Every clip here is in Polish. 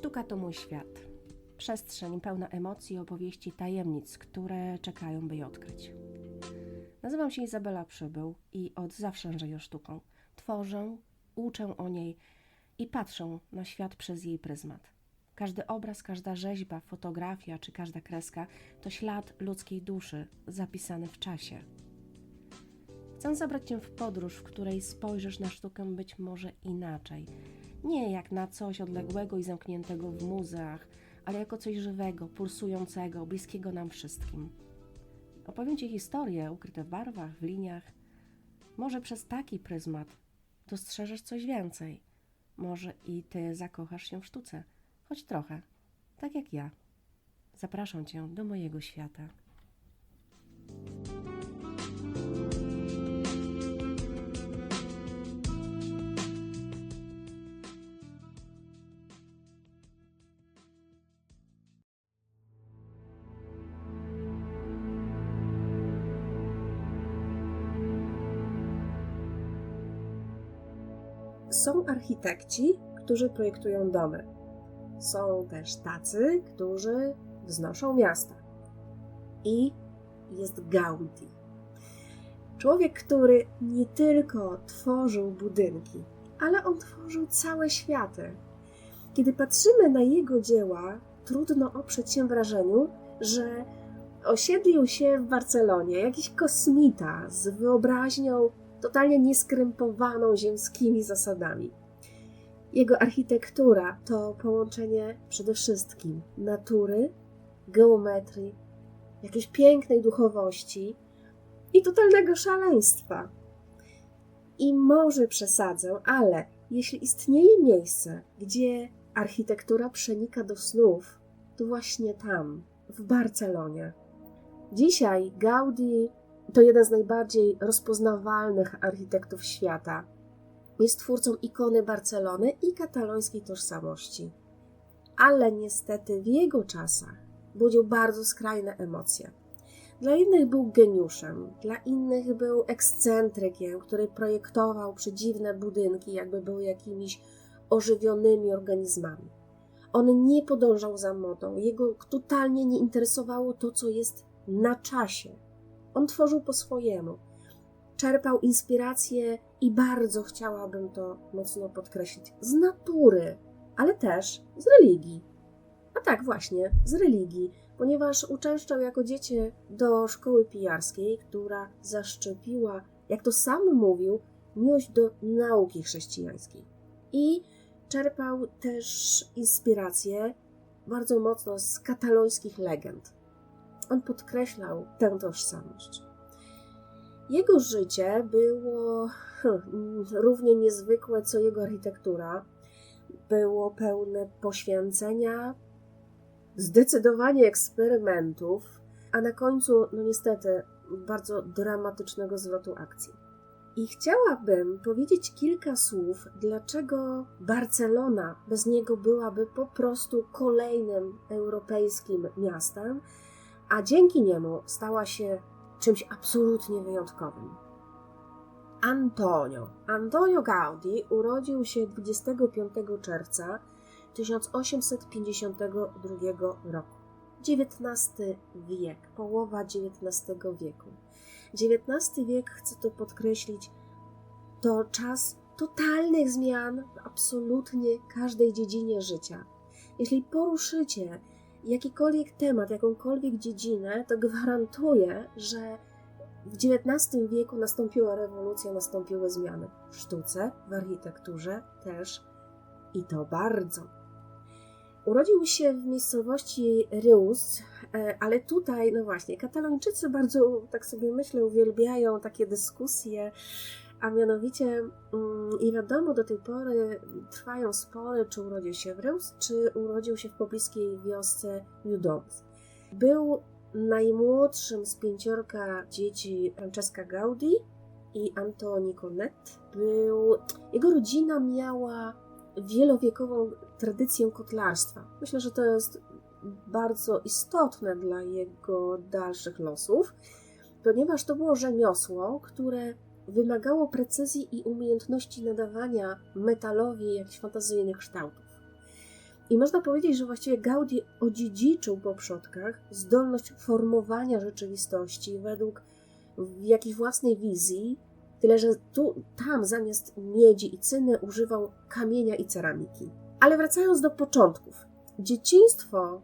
Sztuka to mój świat. Przestrzeń pełna emocji opowieści tajemnic, które czekają, by je odkryć. Nazywam się Izabela Przybył i od zawsze żyję sztuką. Tworzę, uczę o niej i patrzę na świat przez jej pryzmat. Każdy obraz, każda rzeźba, fotografia czy każda kreska to ślad ludzkiej duszy zapisany w czasie. Chcę zabrać Cię w podróż, w której spojrzysz na sztukę być może inaczej. Nie jak na coś odległego i zamkniętego w muzeach, ale jako coś żywego, pulsującego, bliskiego nam wszystkim. Opowiem Ci historie ukryte w barwach, w liniach. Może przez taki pryzmat dostrzeżesz coś więcej. Może i Ty zakochasz się w sztuce, choć trochę, tak jak ja. Zapraszam Cię do mojego świata. Są architekci, którzy projektują domy. Są też tacy, którzy wznoszą miasta. I jest Gaudi. Człowiek, który nie tylko tworzył budynki, ale on tworzył całe światy. Kiedy patrzymy na jego dzieła, trudno oprzeć się wrażeniu, że osiedlił się w Barcelonie jakiś kosmita z wyobraźnią totalnie nieskrępowaną ziemskimi zasadami. Jego architektura to połączenie przede wszystkim natury, geometrii, jakiejś pięknej duchowości i totalnego szaleństwa. I może przesadzę, ale jeśli istnieje miejsce, gdzie architektura przenika do snów, to właśnie tam, w Barcelonie. Dzisiaj Gaudi to jeden z najbardziej rozpoznawalnych architektów świata. Jest twórcą ikony Barcelony i katalońskiej tożsamości. Ale niestety w jego czasach budził bardzo skrajne emocje. Dla innych był geniuszem, dla innych był ekscentrykiem, który projektował przedziwne budynki, jakby były jakimiś ożywionymi organizmami. On nie podążał za modą, jego totalnie nie interesowało to, co jest na czasie, on tworzył po swojemu. Czerpał inspirację i bardzo chciałabym to mocno podkreślić z natury, ale też z religii. A tak, właśnie, z religii, ponieważ uczęszczał jako dziecię do szkoły pijarskiej, która zaszczepiła, jak to sam mówił, miłość do nauki chrześcijańskiej. I czerpał też inspirację bardzo mocno z katalońskich legend on podkreślał tę tożsamość. Jego życie było hmm, równie niezwykłe co jego architektura. Było pełne poświęcenia, zdecydowanie eksperymentów, a na końcu, no niestety, bardzo dramatycznego zwrotu akcji. I chciałabym powiedzieć kilka słów, dlaczego Barcelona bez niego byłaby po prostu kolejnym europejskim miastem, a dzięki niemu stała się czymś absolutnie wyjątkowym. Antonio. Antonio Gaudi urodził się 25 czerwca 1852 roku. XIX wiek, połowa XIX wieku. XIX wiek, chcę to podkreślić, to czas totalnych zmian w absolutnie każdej dziedzinie życia. Jeśli poruszycie jakikolwiek temat, jakąkolwiek dziedzinę, to gwarantuję, że w XIX wieku nastąpiła rewolucja, nastąpiły zmiany w sztuce, w architekturze też i to bardzo. Urodził się w miejscowości Reus, e, ale tutaj, no właśnie, katalończycy bardzo, tak sobie myślę, uwielbiają takie dyskusje a mianowicie mm, i wiadomo do tej pory trwają spory, czy urodził się w Reus, czy urodził się w pobliskiej wiosce Judomus. Był najmłodszym z pięciorka dzieci Francesca Gaudi i Antoni Conet. Był, jego rodzina miała wielowiekową tradycję kotlarstwa. Myślę, że to jest bardzo istotne dla jego dalszych losów, ponieważ to było rzemiosło, które wymagało precyzji i umiejętności nadawania metalowi jakichś fantazyjnych kształtów. I można powiedzieć, że właściwie Gaudi odziedziczył po przodkach zdolność formowania rzeczywistości według jakiejś własnej wizji, tyle że tu, tam zamiast miedzi i cyny używał kamienia i ceramiki. Ale wracając do początków. Dzieciństwo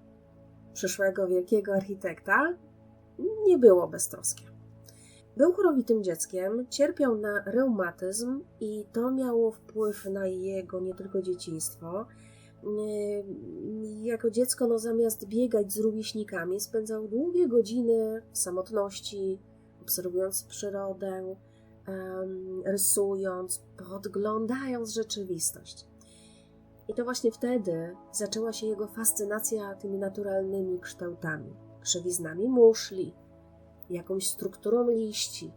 przyszłego wielkiego architekta nie było beztroskie. Był chorowitym dzieckiem, cierpiał na reumatyzm i to miało wpływ na jego nie tylko dzieciństwo. Jako dziecko, no, zamiast biegać z rówieśnikami, spędzał długie godziny w samotności, obserwując przyrodę, rysując, podglądając rzeczywistość. I to właśnie wtedy zaczęła się jego fascynacja tymi naturalnymi kształtami, krzewiznami muszli, jakąś strukturą liści,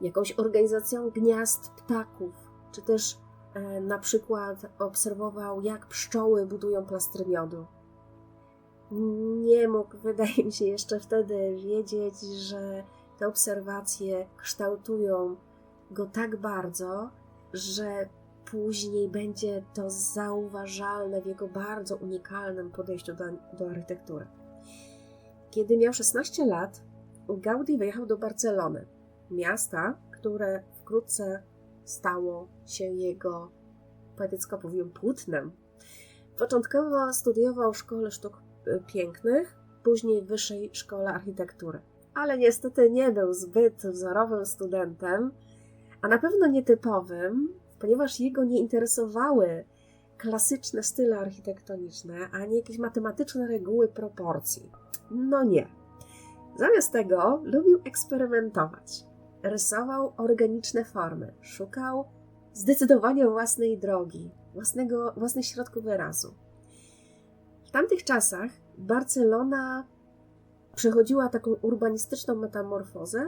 jakąś organizacją gniazd ptaków, czy też e, na przykład obserwował, jak pszczoły budują plastry miodu. Nie mógł, wydaje mi się, jeszcze wtedy wiedzieć, że te obserwacje kształtują go tak bardzo, że później będzie to zauważalne w jego bardzo unikalnym podejściu do, do architektury. Kiedy miał 16 lat, Gaudi wyjechał do Barcelony, miasta, które wkrótce stało się jego, poetycko powiem, płótnem. Początkowo studiował w Szkole Sztuk Pięknych, później w Wyższej Szkole Architektury. Ale niestety nie był zbyt wzorowym studentem, a na pewno nietypowym, ponieważ jego nie interesowały klasyczne style architektoniczne, ani jakieś matematyczne reguły proporcji. No nie. Zamiast tego lubił eksperymentować. Rysował organiczne formy, szukał zdecydowanie własnej drogi, własnego, własnych środków wyrazu. W tamtych czasach Barcelona przechodziła taką urbanistyczną metamorfozę,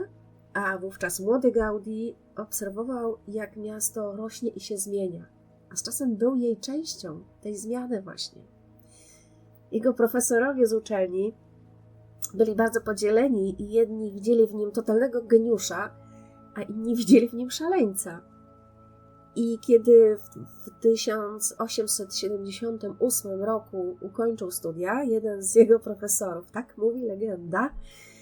a wówczas młody Gaudi obserwował, jak miasto rośnie i się zmienia, a z czasem był jej częścią tej zmiany właśnie. Jego profesorowie z uczelni byli bardzo podzieleni i jedni widzieli w nim totalnego geniusza, a inni widzieli w nim szaleńca. I kiedy w, w 1878 roku ukończył studia, jeden z jego profesorów, tak mówi legenda,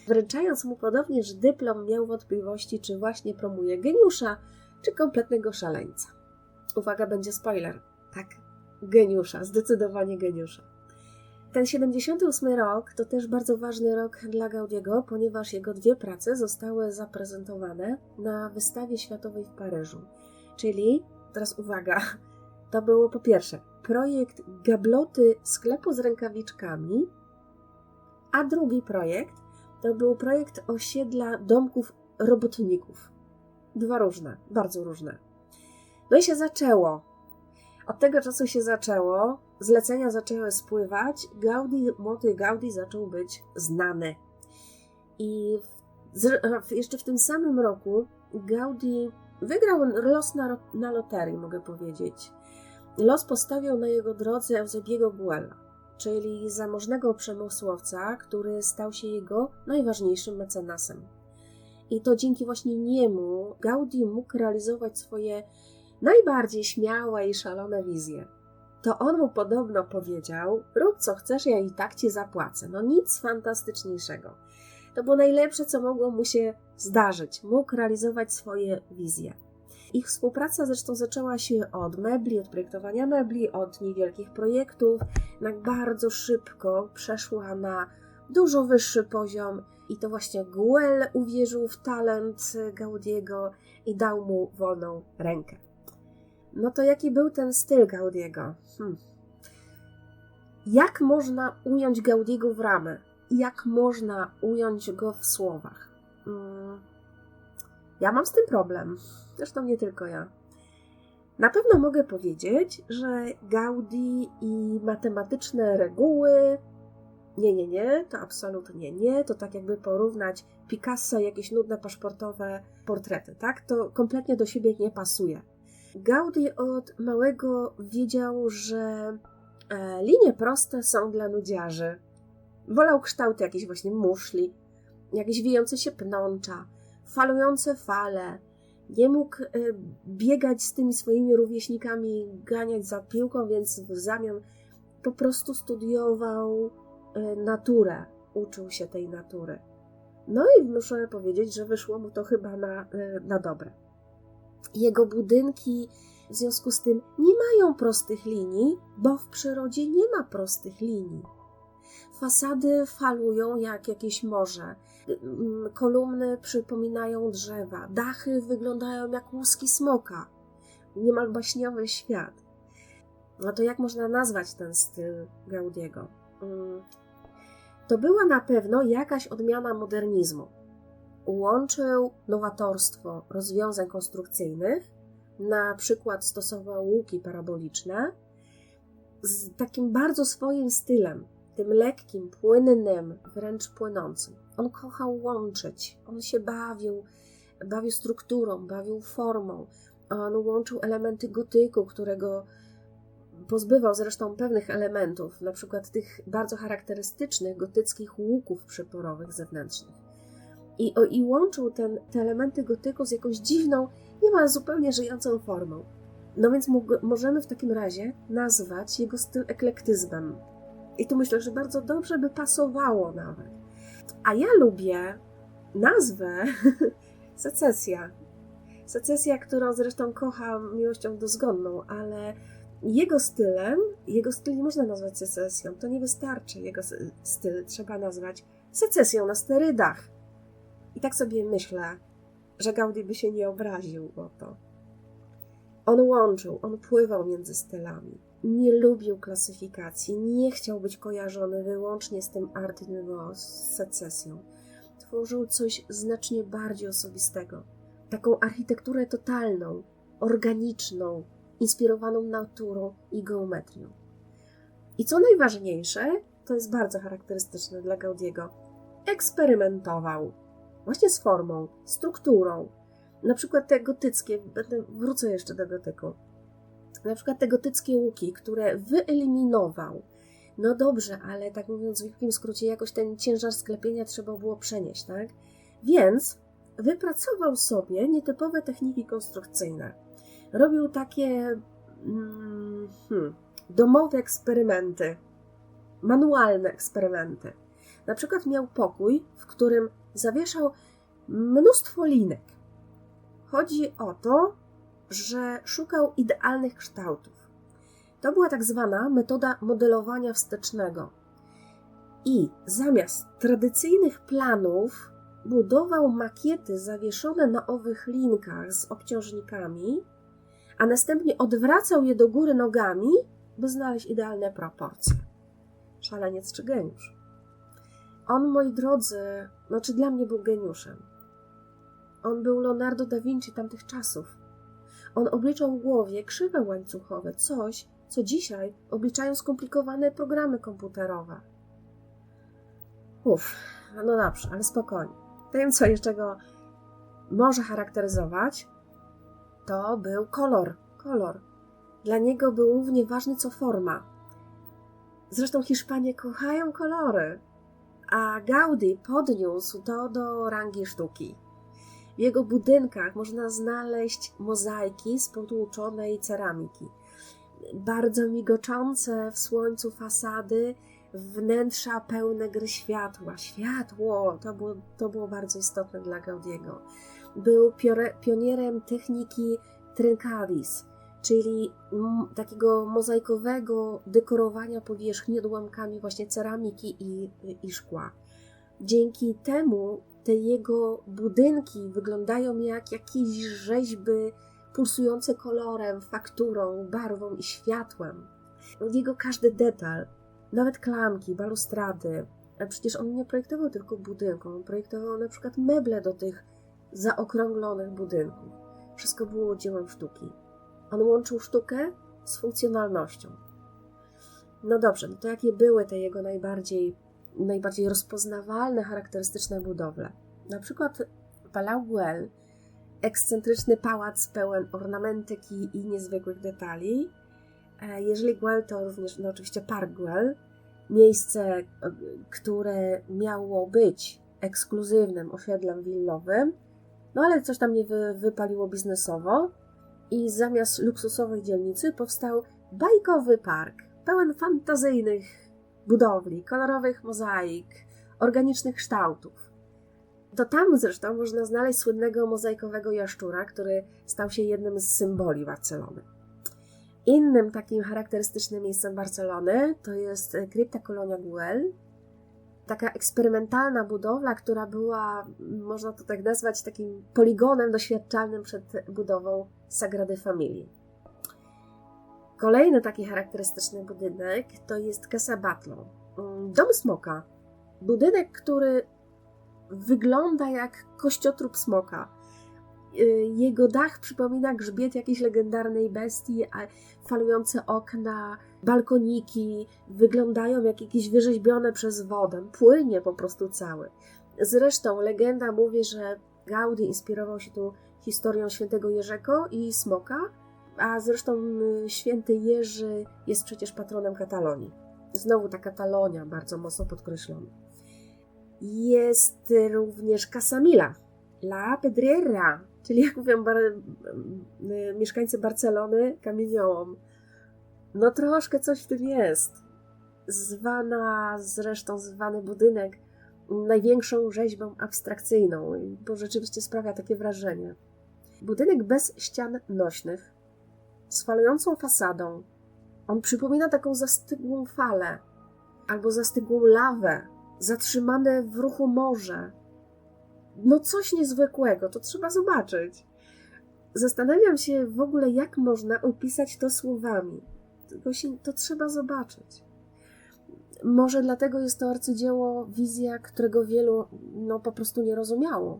wręczając mu podobnież dyplom, miał wątpliwości, czy właśnie promuje geniusza, czy kompletnego szaleńca. Uwaga, będzie spoiler. Tak, geniusza, zdecydowanie geniusza. Ten 78 rok to też bardzo ważny rok dla Gaudiego, ponieważ jego dwie prace zostały zaprezentowane na wystawie światowej w Paryżu. Czyli, teraz uwaga, to było po pierwsze projekt gabloty sklepu z rękawiczkami, a drugi projekt to był projekt osiedla domków robotników. Dwa różne, bardzo różne. No i się zaczęło. Od tego czasu się zaczęło, zlecenia zaczęły spływać, Gaudi, młody Gaudi zaczął być znany. I w, jeszcze w tym samym roku Gaudi wygrał los na, na loterii, mogę powiedzieć. Los postawił na jego drodze Eusebiego Guella czyli zamożnego przemysłowca, który stał się jego najważniejszym mecenasem. I to dzięki właśnie niemu Gaudi mógł realizować swoje najbardziej śmiałe i szalone wizje. To on mu podobno powiedział: Rób co chcesz, ja i tak ci zapłacę. No nic fantastyczniejszego. To było najlepsze, co mogło mu się zdarzyć. Mógł realizować swoje wizje. Ich współpraca zresztą zaczęła się od mebli, od projektowania mebli, od niewielkich projektów, jednak bardzo szybko przeszła na dużo wyższy poziom i to właśnie Guel uwierzył w talent Gaudiego i dał mu wolną rękę. No to jaki był ten styl Gaudiego? Hmm. Jak można ująć Gaudiego w ramę? Jak można ująć go w słowach? Hmm. Ja mam z tym problem. Zresztą nie tylko ja. Na pewno mogę powiedzieć, że Gaudi i matematyczne reguły. Nie, nie, nie, to absolutnie nie. To tak jakby porównać Picasso i jakieś nudne paszportowe portrety, tak? To kompletnie do siebie nie pasuje. Gaudi od małego wiedział, że e, linie proste są dla nudziarzy. Wolał kształty jakiejś właśnie muszli, jakieś wijące się pnącza, falujące fale, nie mógł e, biegać z tymi swoimi rówieśnikami, ganiać za piłką, więc w zamian po prostu studiował e, naturę, uczył się tej natury. No i muszę powiedzieć, że wyszło mu to chyba na, na dobre. Jego budynki w związku z tym nie mają prostych linii, bo w przyrodzie nie ma prostych linii. Fasady falują jak jakieś morze. Mm, Kolumny przypominają drzewa, dachy wyglądają jak łuski smoka. Niemal baśniowy świat. No to jak można nazwać ten styl Gaudiego? Mm, To była na pewno jakaś odmiana modernizmu. Łączył nowatorstwo rozwiązań konstrukcyjnych, na przykład stosował łuki paraboliczne, z takim bardzo swoim stylem, tym lekkim, płynnym, wręcz płynącym. On kochał łączyć, on się bawił, bawił strukturą, bawił formą. On łączył elementy gotyku, którego pozbywał zresztą pewnych elementów, na przykład tych bardzo charakterystycznych gotyckich łuków przyporowych zewnętrznych. I, i łączył ten, te elementy gotyku z jakąś dziwną, niemal zupełnie żyjącą formą. No więc mógł, możemy w takim razie nazwać jego styl eklektyzmem. I tu myślę, że bardzo dobrze by pasowało nawet. A ja lubię nazwę secesja. Secesja, którą zresztą kocham miłością dozgonną, ale jego stylem, jego styl nie można nazwać secesją. To nie wystarczy. Jego styl trzeba nazwać secesją na sterydach. I tak sobie myślę, że Gaudi by się nie obraził o to. On łączył, on pływał między stylami. Nie lubił klasyfikacji, nie chciał być kojarzony wyłącznie z tym art nouveau, z secesją. Tworzył coś znacznie bardziej osobistego. Taką architekturę totalną, organiczną, inspirowaną naturą i geometrią. I co najważniejsze, to jest bardzo charakterystyczne dla Gaudiego, eksperymentował właśnie z formą, strukturą. Na przykład te gotyckie, będę, wrócę jeszcze do gotyku. Na przykład te gotyckie łuki, które wyeliminował. No dobrze, ale tak mówiąc w wielkim skrócie, jakoś ten ciężar sklepienia trzeba było przenieść, tak? Więc wypracował sobie nietypowe techniki konstrukcyjne. Robił takie mm, hmm, domowe eksperymenty, manualne eksperymenty. Na przykład miał pokój, w którym zawieszał mnóstwo linek. Chodzi o to, że szukał idealnych kształtów. To była tak zwana metoda modelowania wstecznego. I zamiast tradycyjnych planów budował makiety zawieszone na owych linkach z obciążnikami, a następnie odwracał je do góry nogami, by znaleźć idealne proporcje. Szaleniec czy geniusz? On, moi drodzy, znaczy dla mnie był geniuszem. On był Leonardo da Vinci tamtych czasów. On obliczał w głowie krzywe łańcuchowe, coś, co dzisiaj obliczają skomplikowane programy komputerowe. Uff, no dobrze, ale spokojnie. Tym, co jeszcze go może charakteryzować, to był kolor. Kolor. Dla niego był równie ważny co forma. Zresztą Hiszpanie kochają kolory a Gaudi podniósł to do rangi sztuki. W jego budynkach można znaleźć mozaiki z potłuczonej ceramiki, bardzo migoczące w słońcu fasady, wnętrza pełne gry światła. Światło to było, to było bardzo istotne dla Gaudiego. Był pionierem techniki trincadis, czyli takiego mozaikowego dekorowania powierzchni odłamkami właśnie ceramiki i, i szkła. Dzięki temu te jego budynki wyglądają jak jakieś rzeźby pulsujące kolorem, fakturą, barwą i światłem. Jego każdy detal, nawet klamki, balustrady, a przecież on nie projektował tylko budynków, on projektował na przykład meble do tych zaokrąglonych budynków. Wszystko było dziełem sztuki. On łączył sztukę z funkcjonalnością. No dobrze, no to jakie były te jego najbardziej, najbardziej rozpoznawalne, charakterystyczne budowle? Na przykład Palau Güell, ekscentryczny pałac pełen ornamentyki i niezwykłych detali. E, Jeżeli Güell, to również no oczywiście Park Güell, miejsce, które miało być ekskluzywnym osiedlem willowym, no ale coś tam nie wy, wypaliło biznesowo i zamiast luksusowej dzielnicy powstał bajkowy park, pełen fantazyjnych budowli, kolorowych mozaik, organicznych kształtów. To tam zresztą można znaleźć słynnego mozaikowego jaszczura, który stał się jednym z symboli Barcelony. Innym takim charakterystycznym miejscem Barcelony to jest krypta Colonia Güell, taka eksperymentalna budowla, która była, można to tak nazwać, takim poligonem doświadczalnym przed budową Sagrady Familii. Kolejny taki charakterystyczny budynek to jest Casa Batlló, dom smoka. Budynek, który wygląda jak kościotrup smoka. Jego dach przypomina grzbiet jakiejś legendarnej bestii, a falujące okna, balkoniki wyglądają jak jakieś wyrzeźbione przez wodę. Płynie po prostu cały. Zresztą legenda mówi, że Gaudi inspirował się tu historią świętego Jerzego i smoka, a zresztą święty Jerzy jest przecież patronem Katalonii. Znowu ta Katalonia bardzo mocno podkreślona. Jest również Casamila, La Pedrera, czyli jak mówią bar mieszkańcy Barcelony, kamieniołom. No troszkę coś w tym jest. Zwana, zresztą zwany budynek największą rzeźbą abstrakcyjną, bo rzeczywiście sprawia takie wrażenie. Budynek bez ścian nośnych, z falującą fasadą. On przypomina taką zastygłą falę albo zastygłą lawę, zatrzymane w ruchu morze. No coś niezwykłego, to trzeba zobaczyć. Zastanawiam się w ogóle, jak można opisać to słowami. Tylko się, to trzeba zobaczyć. Może dlatego jest to arcydzieło, wizja, którego wielu no, po prostu nie rozumiało.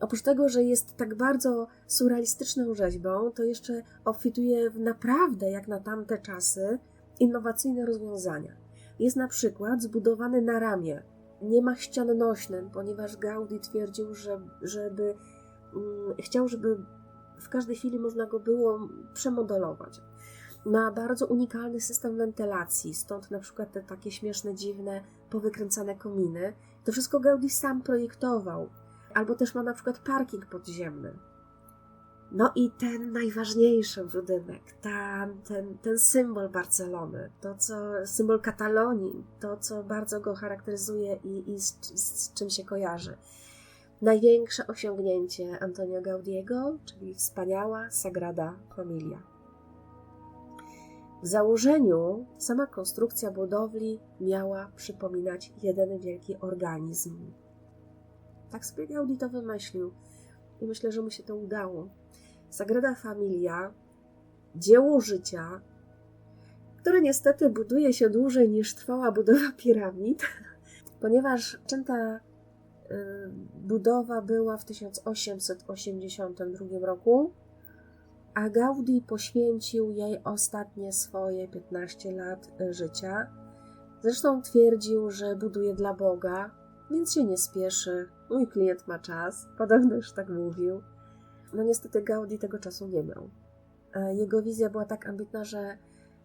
Oprócz tego, że jest tak bardzo surrealistyczną rzeźbą, to jeszcze obfituje w naprawdę, jak na tamte czasy, innowacyjne rozwiązania. Jest na przykład zbudowany na ramię. Nie ma ścian nośnych, ponieważ Gaudi twierdził, że, żeby mm, chciał, żeby w każdej chwili można go było przemodelować. Ma bardzo unikalny system wentylacji, stąd na przykład te takie śmieszne, dziwne, powykręcane kominy. To wszystko Gaudi sam projektował. Albo też ma na przykład parking podziemny. No i ten najważniejszy budynek, ta, ten, ten symbol Barcelony, to co, symbol Katalonii, to co bardzo go charakteryzuje i, i z, z czym się kojarzy. Największe osiągnięcie Antonio Gaudiego, czyli wspaniała Sagrada Familia. W założeniu sama konstrukcja budowli miała przypominać jeden wielki organizm. Tak sobie Gaudi to wymyślił i myślę, że mu się to udało. Sagrada Familia, dzieło życia, które niestety buduje się dłużej niż trwała budowa piramid, ponieważ częta budowa była w 1882 roku, a Gaudi poświęcił jej ostatnie swoje 15 lat życia. Zresztą twierdził, że buduje dla Boga, więc się nie spieszy. Mój klient ma czas, podobno już tak mówił. No niestety Gaudi tego czasu nie miał. Jego wizja była tak ambitna, że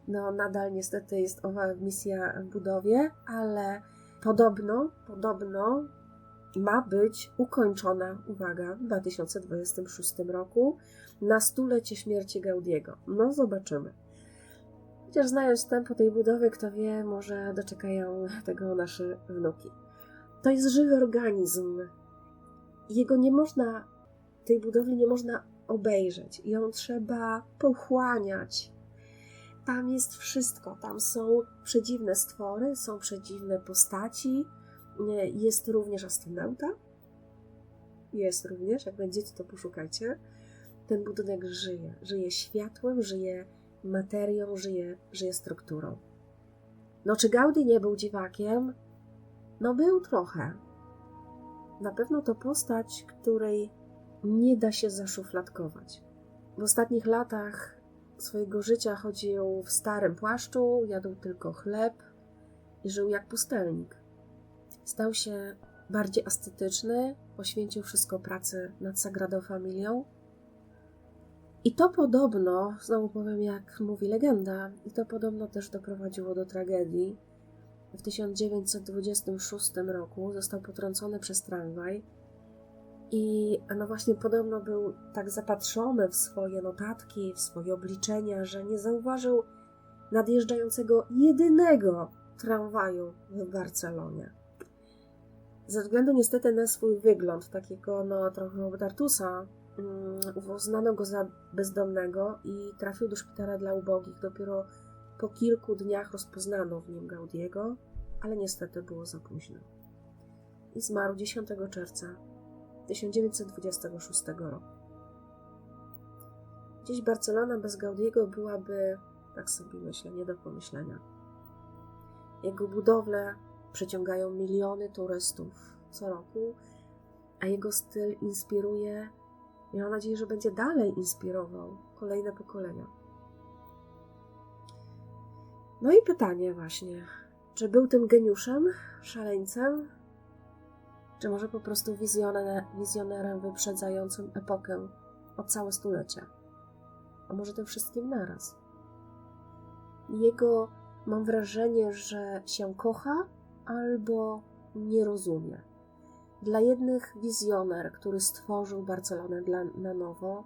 no nadal niestety jest owa misja w budowie, ale podobno, podobno ma być ukończona, uwaga, w 2026 roku na stulecie śmierci Gaudiego. No zobaczymy. Chociaż znając tempo tej budowy, kto wie, może doczekają tego nasze wnuki. To jest żywy organizm. Jego nie można, tej budowli nie można obejrzeć. Ją trzeba pochłaniać. Tam jest wszystko. Tam są przedziwne stwory, są przedziwne postaci. Jest również astronauta. Jest również, jak będziecie, to poszukajcie. Ten budynek żyje. Żyje światłem, żyje materią, żyje, żyje strukturą. No, czy Gaudi nie był dziwakiem? No, był trochę. Na pewno to postać, której nie da się zaszufladkować. W ostatnich latach swojego życia chodził w starym płaszczu, jadł tylko chleb i żył jak pustelnik. Stał się bardziej ascetyczny, poświęcił wszystko pracy nad Sagradą Familią. I to podobno, znowu powiem jak mówi legenda, i to podobno też doprowadziło do tragedii. W 1926 roku został potrącony przez tramwaj i no właśnie podobno był tak zapatrzony w swoje notatki, w swoje obliczenia, że nie zauważył nadjeżdżającego jedynego tramwaju w Barcelonie. Ze względu niestety na swój wygląd, takiego no trochę obdartusa, mm, uznano go za bezdomnego i trafił do szpitala dla ubogich. Dopiero po kilku dniach rozpoznano w nim Gaudiego, ale niestety było za późno. I zmarł 10 czerwca 1926 roku. Dziś Barcelona bez Gaudiego byłaby, tak sobie myślę, nie do pomyślenia. Jego budowle przyciągają miliony turystów co roku, a jego styl inspiruje i mam nadzieję, że będzie dalej inspirował kolejne pokolenia. No i pytanie właśnie, czy był tym geniuszem, szaleńcem, czy może po prostu wizjoner, wizjonerem wyprzedzającym epokę o całe stulecia? A może tym wszystkim naraz? Jego mam wrażenie, że się kocha albo nie rozumie. Dla jednych wizjoner, który stworzył Barcelonę dla, na nowo,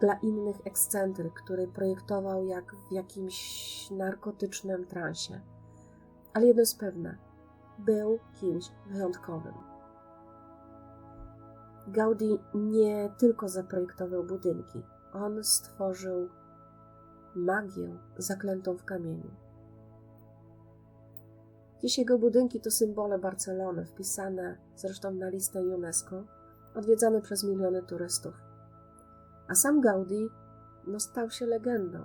dla innych ekscentryk, który projektował jak w jakimś narkotycznym transie. Ale jedno jest pewne, był kimś wyjątkowym. Gaudi nie tylko zaprojektował budynki, on stworzył magię zaklętą w kamieniu. Dziś jego budynki to symbole Barcelony, wpisane zresztą na listę UNESCO, odwiedzane przez miliony turystów. A sam Gaudi no, stał się legendą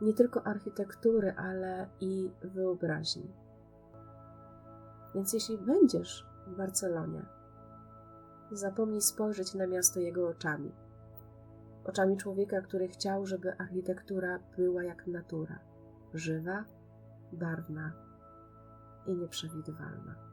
nie tylko architektury, ale i wyobraźni. Więc jeśli będziesz w Barcelonie, nie zapomnij spojrzeć na miasto jego oczami. Oczami człowieka, który chciał, żeby architektura była jak natura żywa, barwna i nieprzewidywalna.